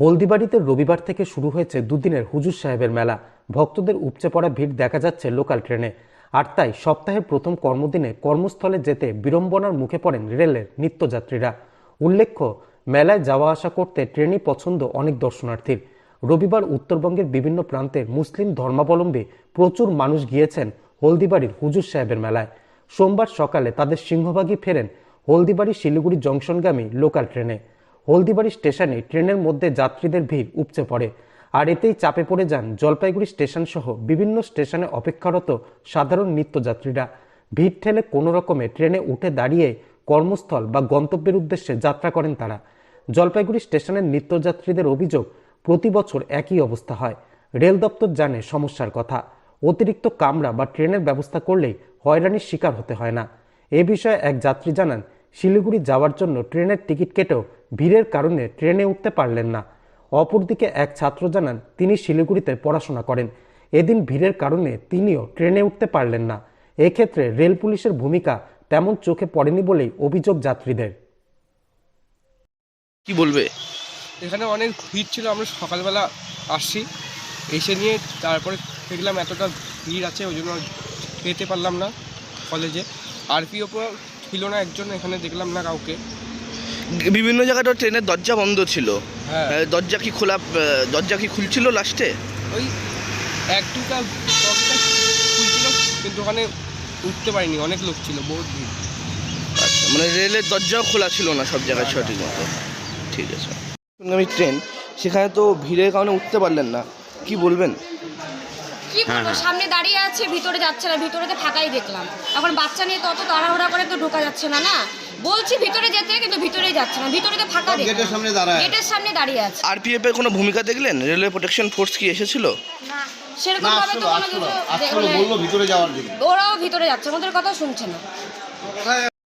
হলদিবাড়িতে রবিবার থেকে শুরু হয়েছে দুদিনের হুজুর সাহেবের মেলা। ভক্তদের উপচে পড়া ভিড় দেখা যাচ্ছে লোকাল ট্রেনে। আর তাই সপ্তাহের প্রথম কর্মদিনে কর্মস্থলে যেতে বিড়ম্বনার মুখে পড়েন রেলের নিত্যযাত্রীরা। উল্লেখ্য, মেলায় যাওয়া আসা করতে ট্রেনই পছন্দ অনেক দর্শনার্থীর। রবিবার উত্তরবঙ্গের বিভিন্ন প্রান্তের মুসলিম ধর্মাবলম্বী প্রচুর মানুষ গিয়েছেন হলদিবাড়ির হুজুর সাহেবের মেলায়। সোমবার সকালে তাদের সিংহভাগই ফেরেন হলদিবাড়ি শিলিগুড়ি জংশনগামী লোকাল ট্রেনে। হলদিবাড়ি স্টেশনে ট্রেনের মধ্যে যাত্রীদের ভিড় উপচে পড়ে, আর এতেই চাপে পড়ে যান জলপাইগুড়ি স্টেশন সহ বিভিন্ন স্টেশনে অপেক্ষারত সাধারণ নিত্যযাত্রীরা। ভিড় ঠেলে কোনো রকমে ট্রেনে উঠে দাঁড়িয়ে কর্মস্থল বা গন্তব্যের উদ্দেশ্যে যাত্রা করেন তারা। জলপাইগুড়ি স্টেশনের নিত্যযাত্রীদের অভিযোগ, প্রতি বছর একই অবস্থা হয়। রেল দপ্তর জানে সমস্যার কথা। অতিরিক্ত কামরা বা ট্রেনের ব্যবস্থা করলেই হয়রানির শিকার হতে হয় না। এ বিষয়ে এক যাত্রী জানান, শিলিগুড়ি যাওয়ার জন্য ট্রেনের টিকিট কেটেও ভিড়ের কারণে ট্রেনে উঠতে পারলেন না। অপরদিকে এক ছাত্র জানান তিনি শিলিগুড়িতে পড়াশোনা করেন। এদিন ভিড়ের কারণে তিনিও ট্রেনে উঠতে পারলেন না। এক্ষেত্রে রেল পুলিশের ভূমিকা তেমন চোখে পড়েনি বলেই অভিযোগ যাত্রীদের। কি বলবে? এখানে অনেক ভিড় ছিল আমরা সকালবেলা আসছি। এসে নিয়ে তারপরে দেখলাম এতটা ভিড় আছে ওই জন্য যেতে পারলাম না কলেজে। আর আরপিওপও ছিল না একজন এখানে দেখলাম না কাউকে। বিভিন্ন জায়গায় তো ট্রেনের দরজা বন্ধ ছিল। হ্যাঁ। দরজা কি খোলা দরজা কি খুলছিল লাস্টে ওই এক দুটা খুলছিল কিন্তু ওখানে উঠতে পারিনি অনেক লোক ছিল বহুত ভিড়। আচ্ছা মানে রেলের দরজাও খোলা ছিল না সব জায়গায় সঠিক মতো। ঠিক আছে। আমি ট্রেন সেখানে তো ভিড়ের কারণে উঠতে পারলেন না। কি বলবেন? কি বলব সামনে দাঁড়িয়ে আছে ভিতরে যাচ্ছে না ভিতরে তো ফাঁকাই দেখলাম। এখন বাচ্চা নিয়ে তত তাড়াহুড়া করে তো ঢোকা যাচ্ছে না না? বলছি ভিতরে যেতে কিন্তু ভিতরেই যাচ্ছে না। ভিতরে তো ফাঁকা গেটের সামনে দাঁড়ায়। গেটের সামনে দাঁড়িয়ে আছে। আরপিএফ এর কোনো ভূমিকা দেখলেন? রেলওয়ে প্রোটেকশন ফোর্স কি এসেছিল? না সেরকম ভাবে তো কোনো কিছু বলল ভিতরে যাওয়ার জন্য। ওরাও ভিতরে যাচ্ছে আমাদের কথা শুনছে না। কোথায়